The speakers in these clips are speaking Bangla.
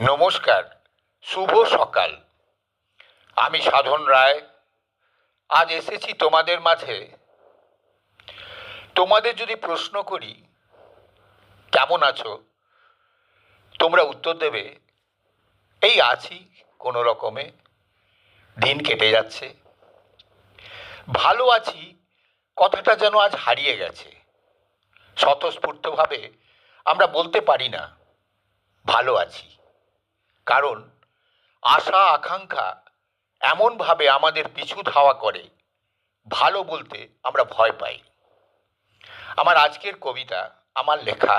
নমস্কার, শুভ সকাল। আমি সাধন রায়, আজ এসেছি তোমাদের মাঝে। তোমাদের যদি প্রশ্ন করি, কেমন আছো? তোমরা উত্তর দেবে, এই আছি কোনো রকমে, দিন কেটে যাচ্ছে। ভালো আছি, কথাটা যেন আজ হারিয়ে গেছে। স্বতঃস্ফূর্তভাবে আমরা বলতে পারি না, ভালো আছি। কারণ আশা, আকাঙ্ক্ষা এমনভাবে আমাদের পিছু ধাওয়া করে, ভালো বলতে আমরা ভয় পাই। আমার আজকের কবিতা, আমার লেখা,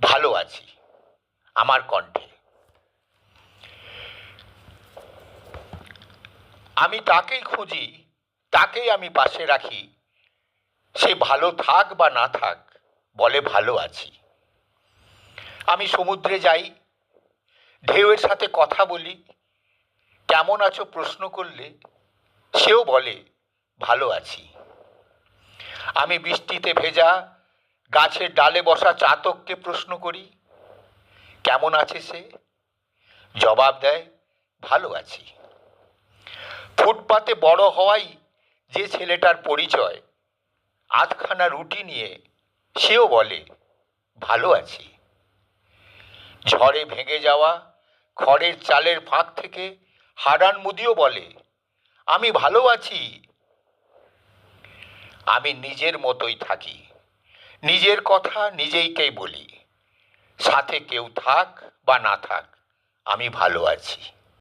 ভালো আছি, আমার কণ্ঠে। আমি তাকেই খুঁজি, তাকেই আমি পাশে রাখি, সে ভালো থাক বা না থাক, বলে ভালো আছি। আমি সমুদ্রে যাই ঢেউয়ের সাথে কথা বলি, কেমন আছো প্রশ্ন করলে, সেও বলে, ভালো আছি। আমি বৃষ্টিতে ভেজা, গাছের ডালে বসা চাতককে প্রশ্ন করি, কেমন আছে সে? জবাব দেয়, ভালো আছি। ফুটপাতে বড় হওয়াই যে ছেলেটার পরিচয়, আধখানা রুটি নিয়ে সেও বলে, ভালো আছি। ঝড়ে ভেঙে যাওয়া খড়ের চালের ফাঁক থেকে হারান মুদিও বলে, আমি ভালো আছি। আমি নিজের মতোই থাকি। নিজের কথা নিজেইকেই বলি। সাথে কেউ থাক বা না থাক, আমি ভালো আছি।